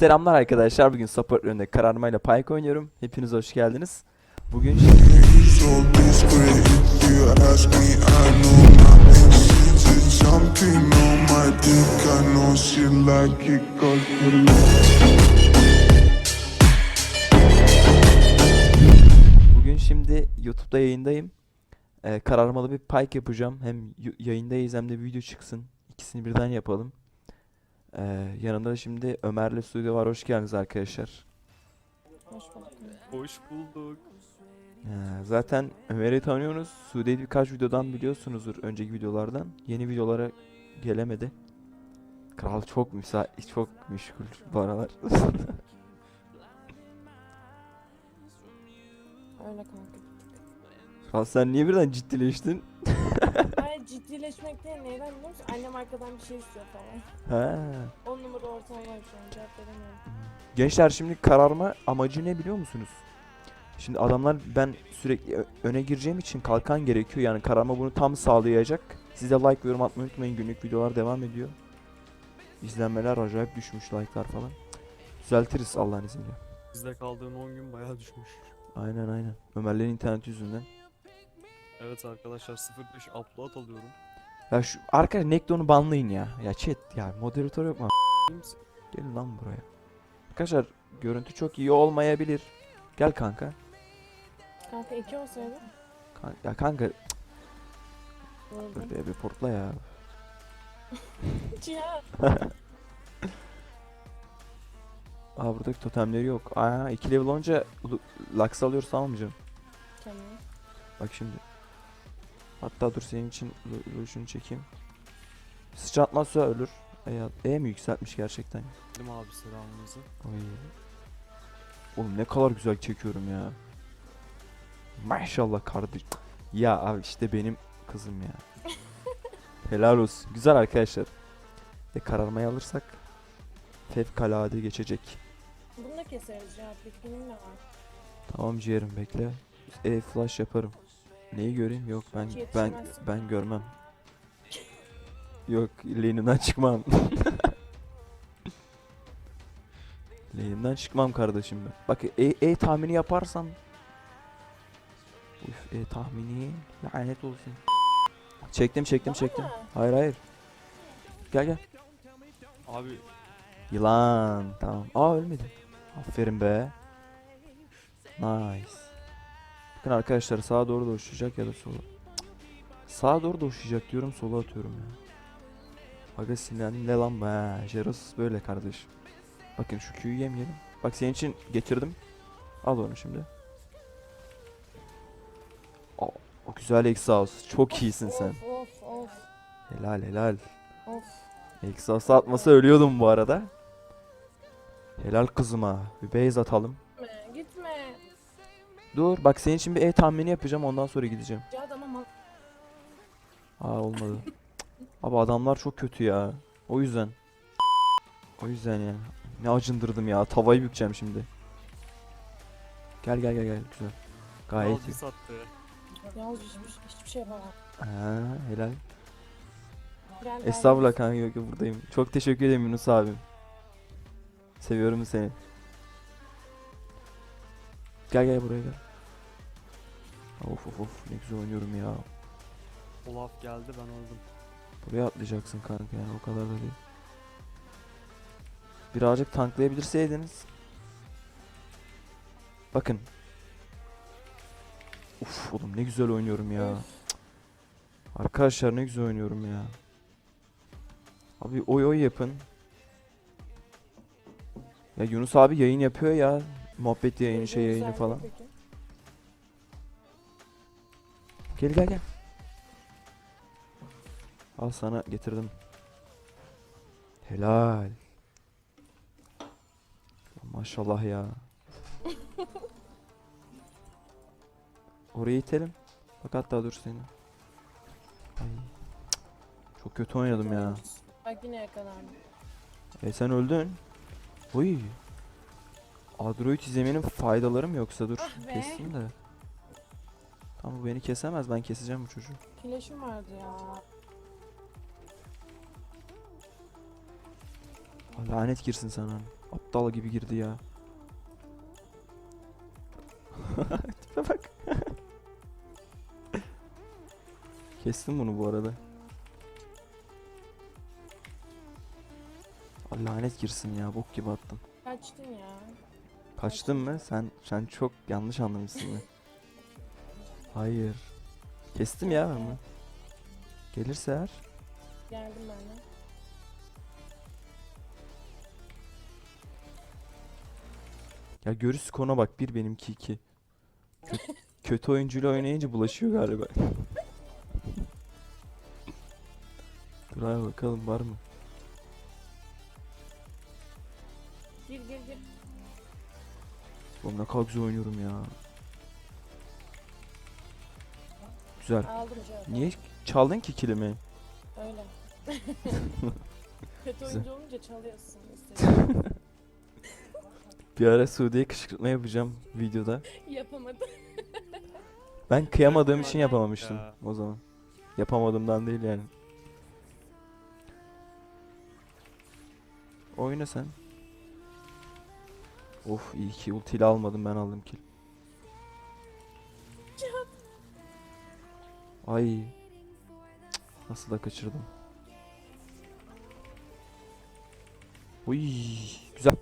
Selamlar arkadaşlar. Bugün support önünde kararmayla Pike oynuyorum. Hepiniz hoş geldiniz. Bugün bugün şimdi YouTube'da yayındayım. Ee, kararmalı bir Pike yapacağım. Hem yayındayız hem de video çıksın. İkisini birden yapalım. Ee, yanımda şimdi Ömer'le Stüdyo var. Hoş geldiniz arkadaşlar. Hoş bulduk. Hoş bulduk. Ee, zaten Ömer'i tanıyorsunuz. Sude'yi birkaç videodan biliyorsunuzdur önceki videolardan. Yeni videolara gelemedi. Kral çok müsait, çok meşgul bu aralar. Öyle kanka. Kral sen niye birden ciddileştin? Değil neyden biliyor musun? Annem arkadan bir şey istiyor falan. Ha. On numara ortam var şu an cevap veremiyorum. Gençler şimdi kararma amacı ne biliyor musunuz? Şimdi adamlar ben sürekli öne gireceğim için kalkan gerekiyor. Yani kararma bunu tam sağlayacak. Siz de like ve yorum atmayı unutmayın. Günlük videolar devam ediyor. İzlenmeler acayip düşmüş like'lar falan. Düzeltiriz Allah'ın izniyle. Bizde kaldığın 10 gün bayağı düşmüş. Aynen aynen. Ömerlerin internet yüzünden. Evet arkadaşlar 05 upload alıyorum. Ya şu arkadaş Nekton'u banlayın ya. Ya chat ya moderatör yok mu? Gelin lan buraya. Arkadaşlar görüntü çok iyi olmayabilir. Gel kanka. Kanka iki olsaydı. Kan- ya kanka. Böyle bir portla ya. Cihan. Aa buradaki totemleri yok. Aa 2 level olunca lu- Lux alıyoruz tamam mı canım? Tamam. Bak şimdi. Hatta dur senin için Lu- Lucian'ı çekeyim. Sıçratmazsa ölür. E, ya- e mi yükseltmiş gerçekten? Dedim abi selamınızı. Oy. Oğlum ne kadar güzel çekiyorum ya. Maşallah kardeş. Ya abi işte benim kızım ya. Helal olsun. Güzel arkadaşlar. Ve kararmayı alırsak fevkalade geçecek. Bunu da keseriz cevap. Bitkinim de var. Tamam ciğerim bekle. E flash yaparım. Neyi göreyim? Yok ben Hiç ben ben görmem. Yok lane'imden çıkmam. lane'imden çıkmam kardeşim ben. Bak E, e tahmini yaparsam Uf, e tahmini lanet olsun. Çektim çektim çektim. Hayır hayır. Gel gel. Abi Yılan. Tamam. Aa ölmedi. Aferin be. Nice. Bakın arkadaşlar sağa doğru da uçacak ya da sola. Cık. Sağa doğru da uçacak diyorum sola atıyorum ya. Aga sinirlendim ne lan be. Jeros böyle kardeşim. Bakın şu Q'yu yemeyelim. Bak senin için getirdim. Al onu şimdi. O, o güzel Exhaust. Çok iyisin sen. Of of of. Helal helal. Of. Exhaust atmasa ölüyordum bu arada. Helal kızıma. Bir base atalım. Dur bak senin için bir E tahmini yapacağım ondan sonra gideceğim. Aa olmadı. Abi adamlar çok kötü ya. O yüzden. O yüzden yani. Ne acındırdım ya. Tavayı bükeceğim şimdi. Gel gel gel gel. Güzel. Gayet iyi. Sattı. Yalnız hiçbir, hiçbir şey yapamam. Ha, helal. Gel, Estağfurullah kanka yok yok buradayım. Çok teşekkür ederim Yunus abim. Seviyorum seni. Gel gel buraya gel. Of of of ne güzel oynuyorum ya. Olaf geldi ben öldüm. Buraya atlayacaksın kanka yani o kadar da değil. Birazcık tanklayabilirseydiniz. Bakın. Uf oğlum ne güzel oynuyorum ya. Cık. Arkadaşlar ne güzel oynuyorum ya. Abi oy oy yapın. Ya Yunus abi yayın yapıyor ya. Muhabbet yayını şey yayını falan. Gel gel gel. Al sana getirdim. Helal. Maşallah ya. Oraya itelim. Bak hatta dur seni. Ay. Çok kötü oynadım ya. Bak yine yakalandım. E sen öldün. Oy. Android izlemenin faydaları mı yoksa dur Ah be. de. Tamam bu beni kesemez ben keseceğim bu çocuğu. Flash'ım vardı ya. Lanet girsin sana. Aptal gibi girdi ya. Tipe bak. Kestim bunu bu arada. Ay, Lanet girsin ya bok gibi attım. Kaçtın ya. Kaçtın mı? Sen sen çok yanlış anlamışsın beni. Hayır. Kestim ya ben bunu. Gelirse eğer. Geldim ben de. Ya görüş kona bak bir benimki iki. Kö- kötü oyuncuyla oynayınca bulaşıyor galiba. Dur abi bakalım var mı? Gir gir gir. Oğlum ne kadar güzel oynuyorum ya. Güzel. Aldım. Niye çaldın ki kilimi? Öyle. Kötü oyuncu olunca çalıyorsun. istediğin. Bir ara Suudi'ye kışkırtma yapacağım videoda. Yapamadım. Ben kıyamadığım için ya. yapamamıştım Ya. o zaman. Yapamadığımdan değil yani. Oyna sen. Of iyi ki ultiyle almadım ben aldım kill. Ay. Nasıl da kaçırdım. Uy güzel.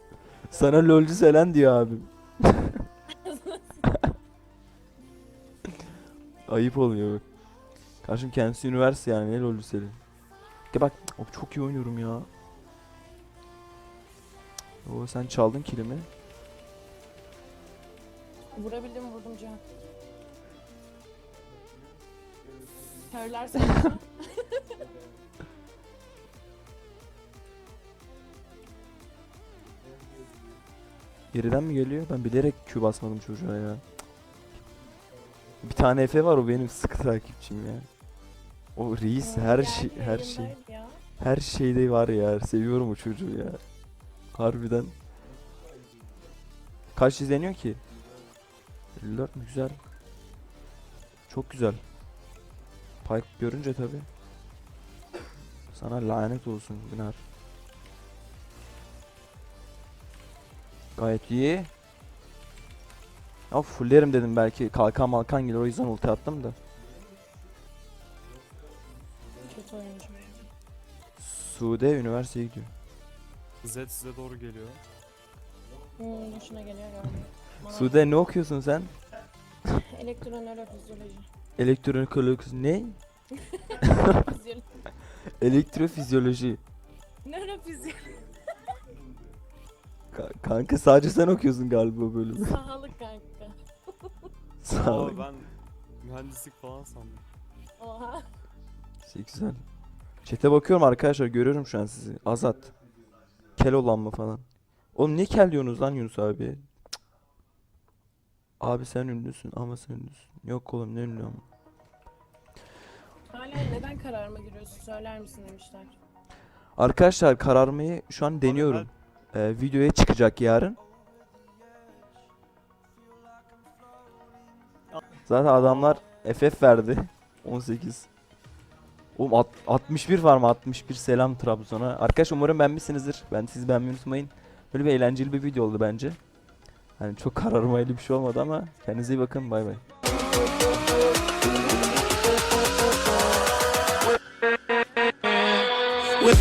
Sana lolcu Selen diyor abim. Ayıp oluyor. Karşım kendisi üniversite yani ne lolcu Selen. Ya bak of, çok iyi oynuyorum ya. Oo sen çaldın kilimi. Vurabildim vurdum Cihan. Körlersen. Geriden mi geliyor? Ben bilerek Q basmadım çocuğa ya. Bir tane Efe var o benim sıkı takipçim ya. O reis her şey her şey her şeyde var ya. Seviyorum o çocuğu ya. Harbiden. Kaç izleniyor ki? 54 mü? Güzel. Çok güzel. Pike görünce tabi. Sana lanet olsun Güner. Gayet iyi. Ya fullerim dedim belki kalkan malkan gelir o yüzden ulti attım da. Kötü oyuncu. Sude üniversiteye gidiyor. Z size doğru geliyor. Hmm, hoşuna geliyor galiba. Sude ne okuyorsun sen? Elektronörofizyoloji. Elektronik ne? Fizyoloji. Elektrofizyoloji. Nörofizyoloji. Ka- kanka sadece sen okuyorsun galiba bölümü. Sağlık kanka. Sağ ol. Aa ben mühendislik falan sandım. Oha. Şey güzel. Çete bakıyorum arkadaşlar görüyorum şu an sizi. Azat. Kel olan mı falan. Oğlum niye kel diyorsunuz lan Yunus abi? Abi sen ünlüsün ama sen ünlüsün. Yok oğlum ne ünlü ama. Hala neden kararıma giriyorsun söyler misin demişler. Arkadaşlar kararmayı şu an deniyorum. Ee, videoya çıkacak yarın. Zaten adamlar FF verdi. 18. Oğlum at- 61 var mı? 61 selam Trabzon'a. Arkadaş umarım beğenmişsinizdir. Ben siz beğenmeyi unutmayın. Böyle bir eğlenceli bir video oldu bence. Hani çok kararmaylı bir şey olmadı ama kendinize iyi bakın. Bay bay. We'll